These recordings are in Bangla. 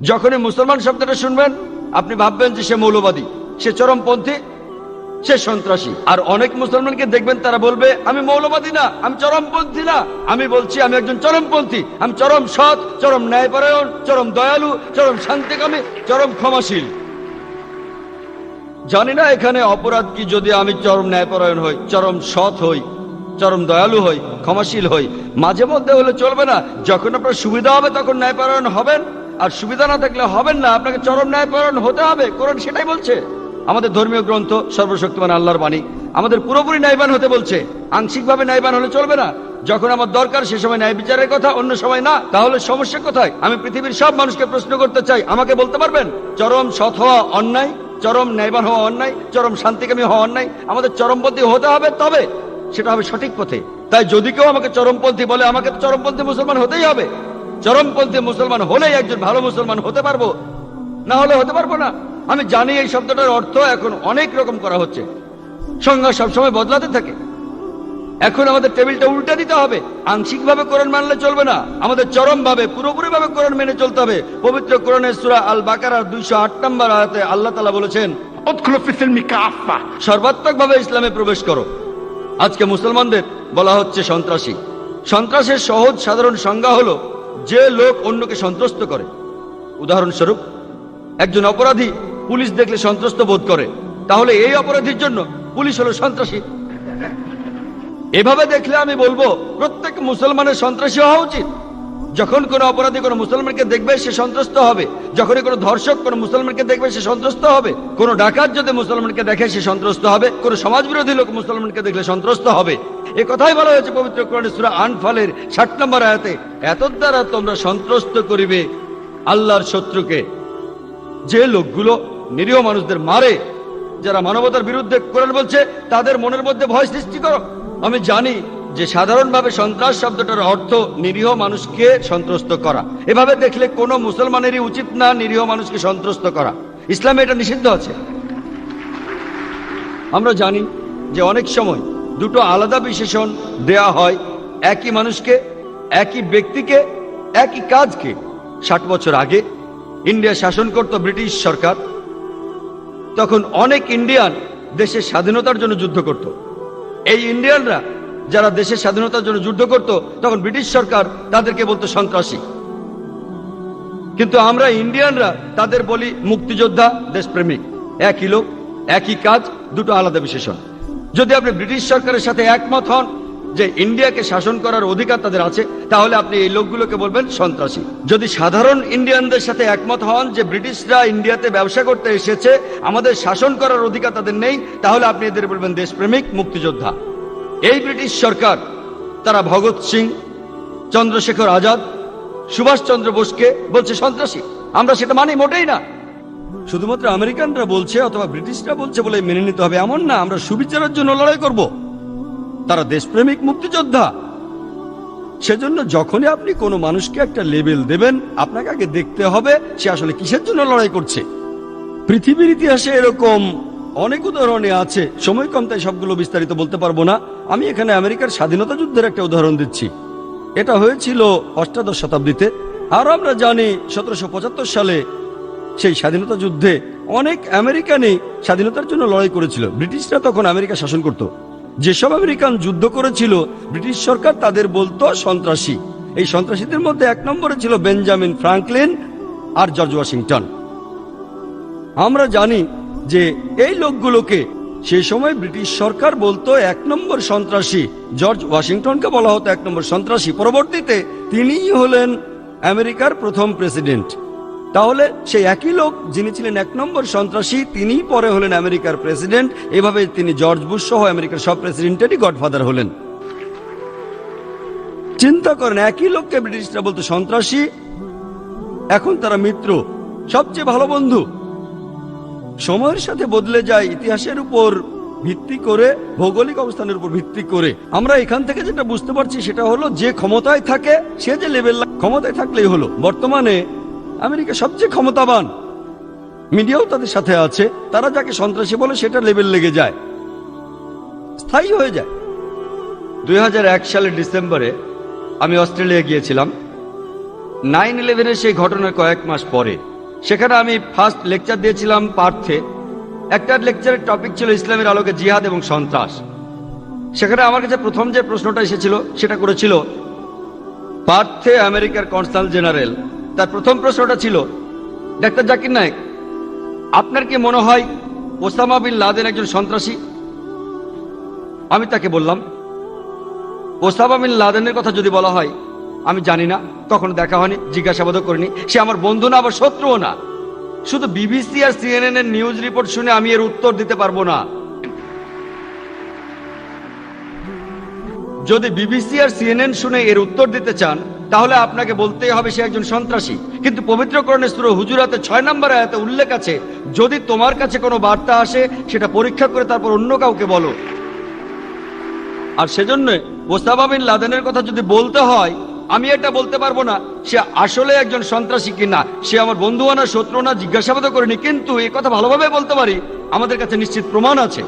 যখনই মুসলমান শব্দটা শুনবেন, আপনি ভাববেন যে সে মৌলবাদী, সে চরমপন্থী, সে সন্ত্রাসী। আর অনেক মুসলমানকে দেখবেন তারা বলবে, আমি মৌলবাদী না, আমি চরমপন্থী না। আমি বলছি, আমি একজন চরমপন্থী, আমি চরম সৎ, চরম ন্যায়পরায়ণ, চরম দয়ালু, চরম শান্তিকামী, চরম ক্ষমাশীল। জানি না এখানে অপরাধ কি, যদি আমি চরম ন্যায়পরায়ণ হই, চরম সৎ হই, চরম দয়ালু হই, ক্ষমাশীল হই। মাঝে মধ্যে হলে চলবে না, যখন আপনার সুবিধা হবে, তখন ন্যায়পরায়ণ হবেন। আর সুবিধা না থাকলে হবেন না, আপনাকে চরম ন্যায়পরায়ণ হতে হবে, কোরআন সেটাই বলছে। আমাদের ধর্মীয় গ্রন্থ সর্বশক্তিমান আল্লাহর বাণী, আমাদের পুরোপুরি ন্যায়বান হতে বলছে। আংশিকভাবে ন্যায়বান হলে চলবে না। যখন আমার দরকার সে সময় ন্যায় বিচারের কথা, অন্য সময় না। তাহলে সমস্যা কোথায়? আমি পৃথিবীর সব মানুষকে প্রশ্ন করতে চাই, আমাকে বলতে পারবেন? চরম সৎ হওয়া অন্যায়, চরম ন্যায়বান হওয়া অন্যায়, চরম শান্তিকামী হওয়া অন্যায়, আমাদের চরমপন্থী হতে হবে তবে। সেটা হবে সঠিক পথে। তাই যদি কেউ আমাকে চরমপন্থী বলে, আমাকে তো চরমপন্থী মুসলমান হতেই হবে। চরমপন্থী মুসলমান হলেই একজন ভালো মুসলমান হতে পারব? না হলে হতে পারব না। আমি জানি এই শব্দটার অর্থ এখন অনেক রকম করা হচ্ছে। সংজ্ঞা সবসময় বদলাতে থাকে। এখন আমাদের টেবিলটা উল্টে দিতে হবে। আংশিকভাবে কোরআন মানলে চলবে না। আমাদের চরমভাবে পুরোপুরিভাবে কোরআন মেনে চলতে হবে। পবিত্র কোরআনের সুরা আল বাকারার দুইশো আট নম্বর আয়াতে আল্লাহ তালা বলেছেন সর্বাত্মক ভাবে ইসলামে প্রবেশ করো। আজকে মুসলমানদের বলা হচ্ছে সন্ত্রাসী। সন্ত্রাসের সহজ সাধারণ সংজ্ঞা হলো যে লোক অন্যকে সন্ত্রস্ত করে, উদাহরণস্বরূপ, একজন অপরাধী পুলিশ দেখলে সন্ত্রস্ত বোধ করে, তাহলে এই অপরাধীর জন্য পুলিশ হলো সন্ত্রাসী। এভাবে দেখলে আমি বলব, প্রত্যেক মুসলমানের সন্ত্রাসী হওয়া উচিত। যখন কোনো অপরাধী কোনো মুসলমানকে দেখবে, সে সন্ত্রস্ত হবে। যখনই কোনো ধর্ষক কোনো মুসলমানকে দেখবে, সে সন্ত্রস্ত হবে। কোনো ডাকাত যদি মুসলমানকে দেখে, সে সন্ত্রস্ত হবে। কোনো সমাজ বিরোধী লোক মুসলমানকে দেখলে সন্ত্রস্ত হবে। এ কথাই বলা হয়েছে পবিত্র কোরআনে সূরা আনফালের ষাট নম্বর আয়াতে, এত দ্বারা তোমরা সন্ত্রস্ত করিবে আল্লাহর শত্রুকে। যে লোকগুলো নিরীহ মানুষদের মারে, যারা মানবতার বিরুদ্ধে কোরআন বলছে, তাদের মনের মধ্যে ভয় সৃষ্টি করো। আমি জানি যে সাধারণভাবে সন্ত্রাস শব্দটার অর্থ নিরীহ মানুষকে সন্ত্রস্ত করা। এভাবে দেখলে কোনো মুসলমানেরই উচিত না নিরীহ মানুষকে সন্ত্রস্ত করা। ইসলামে এটা নিষিদ্ধ আছে। আমরা জানি যে অনেক সময় দুটো আলাদা বিশেষণ দেয়া হয়, একই মানুষকে, একই ব্যক্তিকে, একই কাজকে। ষাট বছর আগে ইন্ডিয়া শাসন করত ব্রিটিশ সরকার। তখন অনেক ইন্ডিয়ান দেশের স্বাধীনতার জন্য যুদ্ধ করত। এই ইন্ডিয়ানরা যারা দেশের স্বাধীনতার জন্য যুদ্ধ করত, তখন ব্রিটিশ সরকার তাদেরকে বলতো সন্ত্রাসী। কিন্তু আমরা ইন্ডিয়ানরা তাদের বলি মুক্তিযোদ্ধা, দেশপ্রেমিক। একই লোক, একই কাজ, দুটো আলাদা বিশেষণ। যদি আপনি ব্রিটিশ সরকারের সাথে একমত হন যে ইন্ডিয়াকে শাসন করার অধিকার তাদের আছে, তাহলে আপনি এই লোকগুলোকে বলবেন সন্ত্রাসী। যদি সাধারণ ইন্ডিয়ানদের সাথে একমত হন যে ব্রিটিশরা ইন্ডিয়াতে ব্যবসা করতে এসেছে, আমাদের শাসন করার অধিকার তাদের নেই, তাহলে আপনি এদের বলবেন দেশপ্রেমিক, মুক্তিযোদ্ধা। এই ব্রিটিশ সরকার, তারা ভগৎ সিং, চন্দ্রশেখর আজাদ, সুভাষচন্দ্র বোসকে বলছে সন্ত্রাসী। আমরা সেটা মানি মোটেই না। শুধুমাত্র আমেরিকানরা বলছে অথবা ব্রিটিশরা বলছে বলে মেনে নিতে হবে এমন না, আমরা সুবিচারের জন্য লড়াই করব। তারা দেশপ্রেমিক মুক্তিযোদ্ধা। সেজন্য যখনই আপনি কোনো মানুষকে একটা লেবেল দেবেন, আপনাকে আগে দেখতে হবে সে আসলে কিসের জন্য লড়াই করছে। পৃথিবীর ইতিহাসে এরকম অনেক উদাহরণে আছে। সময় কম, তাই সবগুলো বিস্তারিত বলতে পারব না। আমি এখানে আমেরিকার স্বাধীনতা যুদ্ধের একটা উদাহরণ দিচ্ছি। এটা হয়েছিল অষ্টাদশ শতাব্দীতে। আর আমরা জানি সতেরোশো পঁচাত্তর সালে সেই স্বাধীনতা যুদ্ধে অনেক আমেরিকানই স্বাধীনতার জন্য লড়াই করেছিল। ব্রিটিশরা তখন আমেরিকা শাসন করত। যেসব আমেরিকান যুদ্ধ করেছিল, ব্রিটিশ সরকার তাদের বলতো সন্ত্রাসী। এই সন্ত্রাসীদের মধ্যে এক নম্বরে ছিল বেঞ্জামিন ফ্রাঙ্কলিন আর জর্জ ওয়াশিংটন। আমরা জানি যে এই লোকগুলোকে সেই সময় ব্রিটিশ সরকার বলতো এক নম্বর সন্ত্রাসী, জর্জ ওয়াশিংটনকে বলা হতো এক নম্বর সন্ত্রাসী। পরবর্তীতে তিনিই হলেন আমেরিকার প্রথম প্রেসিডেন্ট। তাহলে সেই একই লোক যিনি ছিলেন এক নম্বর সন্ত্রাসী, তিনিই পরে হলেন আমেরিকার প্রেসিডেন্ট। এভাবে তিনি জর্জ বুশ সহ আমেরিকার সব প্রেসিডেন্টেরই গডফাদার হলেন। চিন্তা করেন, একই লোককে ব্রিটিশরা বলতো সন্ত্রাসী। এখন তারা মিত্র, সবচেয়ে ভালো বন্ধু। সময়ের সাথে বদলে যায়, ইতিহাসের উপর ভিত্তি করে, ভৌগোলিক অবস্থানের উপর ভিত্তি করে। আমরা এখান থেকে যেটা বুঝতে পারছি, সেটা হলো যে ক্ষমতায় থাকে, সে যে লেভেল ক্ষমতায় থাকলেই হলো। বর্তমানে আমেরিকা সবচেয়ে ক্ষমতাবান। মিডিয়াও তাদের সাথে আছে। তারা যাকে সন্ত্রাসী বলে, সেটা লেভেল লেগে যায়। স্থায়ী হয়ে যায়। দুই হাজার এক সালের ডিসেম্বরে আমি অস্ট্রেলিয়া গিয়েছিলাম। নাইন ইলেভেনের সেই ঘটনার কয়েক মাস পরে। সেখানে আমি ফার্স্ট লেকচার দিয়েছিলাম পার্থে। একটা লেকচারের টপিক ছিল ইসলামের আলোকে জিহাদ এবং সন্ত্রাস। সেখানে আমার কাছে প্রথম যে প্রশ্নটা এসেছিল, সেটা করেছিল, পার্থে আমেরিকার কনসাল জেনারেল তার প্রথম প্রশ্নটা ছিল, ডাক্তার জাকির নায়েক, আপনার কি মনে হয় ওসামা বিন লাদেন একজন সন্ত্রাসী? আমি তাকে বললাম, ওসামা বিন লাদেনের কথা যদি বলা হয় আমি জানি না, কখনো দেখা হয়নি, জিজ্ঞাসাবাদও করিনি। সে আমার বন্ধু না, আবার শত্রুও না। শুধু বিবিসি আর সিএনএন এর নিউজ রিপোর্ট শুনে আমি এর উত্তর দিতে পারব না। যদি বিবিসি আর সিএনএন শুনে এর উত্তর দিতে চান, তাহলে আপনাকে বলতেই হবে সে একজন সন্ত্রাসী। কিন্তু পবিত্রকরণের সুর হুজুরাতে ছয় নম্বর আয়াতে উল্লেখ আছে, যদি তোমার কাছে কোনো বার্তা আসে, সেটা পরীক্ষা করে তারপর অন্য কাউকে বলো। আর সেজন্য বিন লাদেনের কথা যদি বলতে হয় আমি এটা বলতে পারব না। সে আসলে একজন সন্ত্রাসী কিনা, সে আমার বন্ধু না শত্রু না, জিজ্ঞাসাবাদও করেনি, কিন্তু এই কথা ভালোভাবে বলতে পারি, আমাদের কাছে নিশ্চিত প্রমাণ আছে।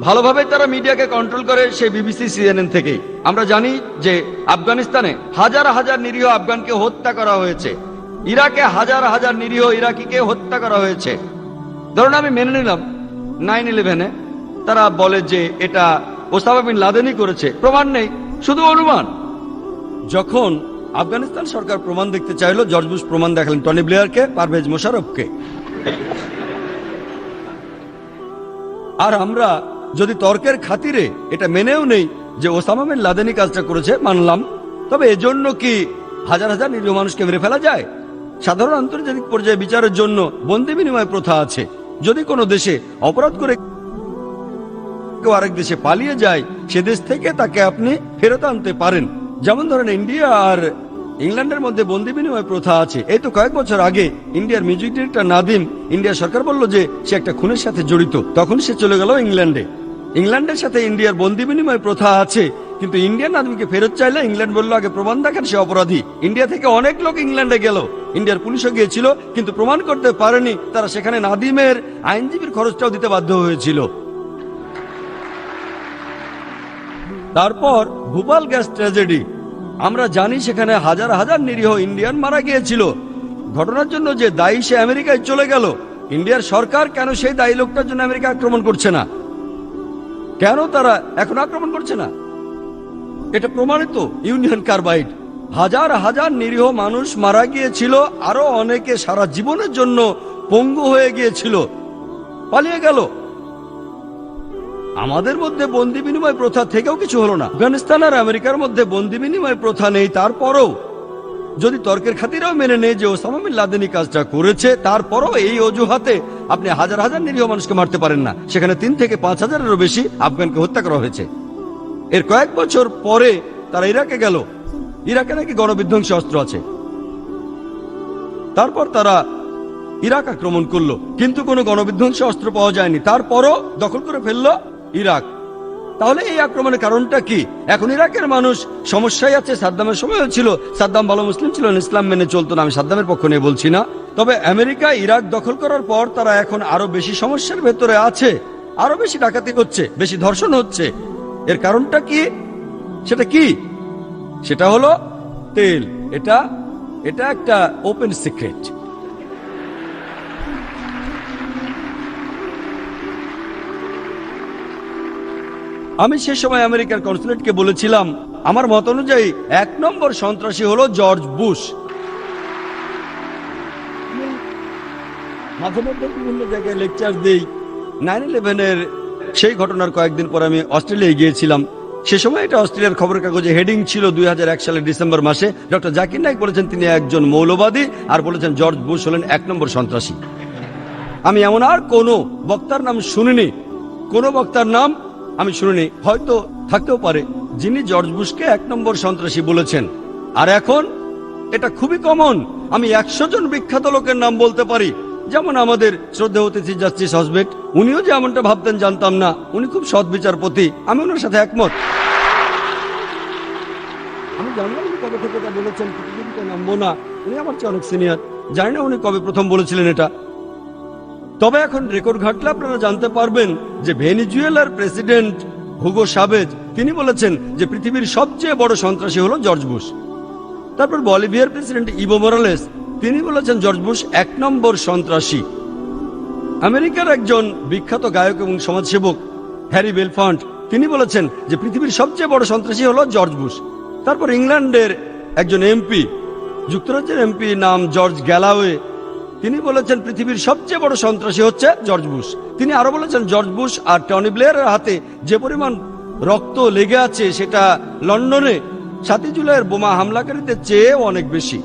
ভালোভাবে তারা মিডিয়াকে কন্ট্রোল করে সেই বিবিসি, সিএনএন থেকে। আমরা জানি যে আফগানিস্তানে হাজার হাজার নিরীহ আফগানকে হত্যা করা হয়েছে। ইরাকে হাজার হাজার নিরীহ ইরাকিকে হত্যা করা হয়েছে। ধরুন আমি মেনে নিলাম নাইন ইলেভেনে তারা বলে যে এটা ওসামা বিন লাদেনই করেছে। প্রমাণ নেই, শুধু অনুমান। যখন আফগানিস্তান সরকার প্রমাণ দেখতে চাইলো, জর্জ বুশ প্রমাণ দেখালেন টনি ব্লেয়ারকে, পারভেজ মোশারফকে। আর আমরা যদি তর্কের খাতিরে এটা মেনেও নেই যে ওসামা বিন লাদেনি কাজটা করেছে, মানলাম। তবে এজন্য কি হাজার হাজার নিরীহ মানুষকে মেরে ফেলা যায়? সাধারণ আন্তর্জাতিক পর্যায়ে বিচারের জন্য বন্দি বিনিময় প্রথা আছে। যদি কোনো দেশে অপরাধ করে কেউ আরেক দেশে পালিয়ে যায়, সে দেশ থেকে তাকে আপনি ফেরত আনতে পারেন। যেমন ধরেন ইন্ডিয়া আর ইংল্যান্ডের মধ্যে বন্দি বিনিময় প্রথা আছে। এই তো কয়েক বছর আগে ইন্ডিয়ার মিউজিক ডিরেক্টর নাদিম ইন্ডিয়া সরকার বলল যে সে একটা খুনের সাথে জড়িত। তখন সে চলে গেল ইংল্যান্ডে। ইংল্যান্ডের সাথে ইন্ডিয়ার বন্দি বিনিময় প্রথা আছে, কিন্তু ইন্ডিয়ান নাদিমকে ফেরত চাইলে ইংল্যান্ড বলল, আগে প্রমাণ দেখান সে অপরাধী। ইন্ডিয়া থেকে অনেক লোক ইংল্যান্ডে গেল। ইন্ডিয়ার পুলিশও গিয়েছিল, কিন্তু প্রমাণ করতে পারেনি তারা। সেখানে নাদিমের আইনজীবীর খরচটাও দিতে বাধ্য হয়েছিল। তারপর ভূপাল গ্যাস ট্র্যাজেডি। আমরা জানি সেখানে হাজার হাজার নিরীহ ইন্ডিয়ান মারা গিয়েছিল। ঘটনার জন্য যে দায়ী সে আমেরিকায় চলে গেল। ইন্ডিয়ার সরকার কেন সেই দায়ী লোকটার জন্য আমেরিকা আক্রমণ করছে না? কেন তারা এখন আক্রমণ করছে না? এটা প্রমাণিত ইউনিয়ন কার্বাইড। হাজার হাজার নিরীহ মানুষ মারা গিয়েছিল, আরও অনেকে সারা জীবনের জন্য পঙ্গু হয়ে গিয়েছিল। পালিয়ে গেল। আমাদের মধ্যে বন্দি বিনিময় প্রথা থেকেও কিছু হলো না। আফগানিস্তান আর আমেরিকার মধ্যে বন্দি বিনিময় প্রথা নেই, তারপরও। যদি তর্কের খাতিরেও মেনে নেই যে ওসামা বিন কাজটা করেছে, তারপরও এই অজুহাতে আপনি হাজার হাজার নিরীহ মানুষকে মারতে পারেন না। সেখানে তিন থেকে পাঁচ হাজারেরও বেশি আফগানকে হত্যা করা হয়েছে। এর কয়েক বছর পরে তারা ইরাকে গেল। ইরাকে নাকি গণবিধ্বংসী অস্ত্র আছে। তারপর তারা ইরাক আক্রমণ করল, কিন্তু কোনো গণবিধ্বংসী অস্ত্র পাওয়া যায়নি। তারপরও দখল করে ফেলল ইরাক। তাহলে এই আক্রমণের কারণটা কি? এখন ইরাকের মানুষ সমস্যায় আছে, সাদ্দামের সময়ও ছিল। সাদ্দাম ভালো মুসলিম ছিল, ইসলাম মেনে চলতো না, আমি সাদ্দামের পক্ষ নিয়ে বলছি না। তবে আমেরিকা, ইরাক দখল করার পর তারা এখন আরও বেশি সমস্যার ভেতরে আছে। আরও বেশি ডাকাতি হচ্ছে, বেশি ধর্ষণ হচ্ছে। এর কারণটা কি? সেটা কি? সেটা হলো তেল। এটা এটা একটা ওপেন সিক্রেট আমি সে সময় আমেরিকার কনসুলেটকে বলেছিলাম, আমার মত অনুযায়ী এক নম্বর সন্ত্রাসী হলো জর্জ বুশ। মাঝে মধ্যে বিভিন্ন জায়গায় লেকচার দেই। নাইন ইলেভেনের সেই ঘটনার কয়েকদিন পর আমি অস্ট্রেলিয়ায় গিয়েছিলাম। সে সময় এটা অস্ট্রেলিয়ার খবরের কাগজে হেডিং ছিল দুই হাজার এক সালের ডিসেম্বর মাসে। ডক্টর জাকির নাইক বলেছেন তিনি একজন মৌলবাদী আর বলেছেন জর্জ বুশ হলেন এক নম্বর সন্ত্রাসী। আমি এমন আর কোনো বক্তার নাম শুনিনি। কোনো বক্তার নাম আমি শুনিনি। হয়তো থাকতেও পারে। যিনি জর্জ বুশকে এক নম্বর সন্ত্রাসী বলেছেন। আর এখন এটা খুবই কমন। আমি একশো জন বিখ্যাত লোকের নাম বলতে পারি। যেমন আমাদের শ্রদ্ধা অতিথি জাস্টিস হসবেট উনিও যে এমনটা ভাবতেন জানতাম না। উনি খুব সৎ বিচারপতি। আমি ওনার সাথে একমত। আমি জানলাম উনি কবে থেকে এটা বলেছেন। নামবো না। উনি আমার চেয়ে অনেক সিনিয়র। জানি না উনি কবে প্রথম বলেছিলেন এটা। তবে এখন রেকর্ড ঘাটলে আপনারা জানতে পারবেন যে ভেনিজুয়েলার প্রেসিডেন্ট হুগো সাবেজ, তিনি বলেছেন যে পৃথিবীর সবচেয়ে বড় সন্ত্রাসী হলো জর্জ বুশ। তারপর বলিভিয়ার প্রেসিডেন্ট ইভো মোরালেস, তিনি বলেছেন জর্জ বুশ এক নম্বর সন্ত্রাসী। আমেরিকার একজন বিখ্যাত গায়ক এবং সমাজসেবক, হ্যারি বেলফন্ট, তিনি বলেছেন যে পৃথিবীর সবচেয়ে বড় সন্ত্রাসী হলো জর্জ বুশ। তারপর ইংল্যান্ডের একজন এমপি, যুক্তরাজ্যের এমপি নাম জর্জ গ্যালাওয়ে তিনি বলেছেন পৃথিবীর সবচেয়ে বড় সন্ত্রাসী হচ্ছে জর্জ বুশ। তিনি আরও বলেছেন, জর্জ বুশ আর টনি ব্লেয়ারের হাতে যে পরিমাণ রক্ত লেগে আছে সেটা লন্ডনে সাতই জুলাইয়ের বোমা হামলাকারীদের চেয়ে অনেক বেশি।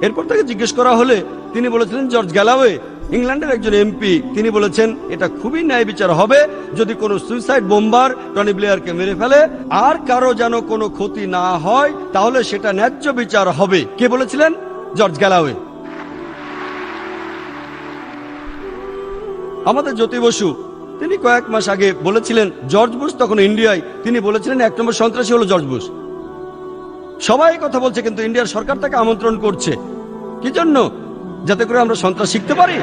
এরপর তাকে জিজ্ঞেস করা হলে তিনি বলেছিলেন, জর্জ গ্যালাওয়ে, ইংল্যান্ডের একজন এমপি, তিনি বলেছেন, এটা খুবই ন্যায় বিচার হবে যদি কোনো সুইসাইড বোম্বার টনি ব্লেয়ারকে মেরে ফেলে। আর কারও যেন কোনো ক্ষতি না হয়, তাহলে সেটা ন্যায্য বিচার হবে। কে বলেছিলেন? George Galloway. আমাদের জ্যোতি বসু, তিনি কয়েক মাস আগে বলেছিলেন, জর্জ বুশ তখন ইন্ডিয়ায়, তিনি বলেছিলেন এক নম্বর সন্ত্রাসী হলো জর্জ বুশ। সবাই কথা বলছে, কিন্তু ইন্ডিয়ার সরকার তাকে আমন্ত্রণ করছে। কি জন্য? যাতে করে আমরা সন্ত্রাস শিখতে পারি?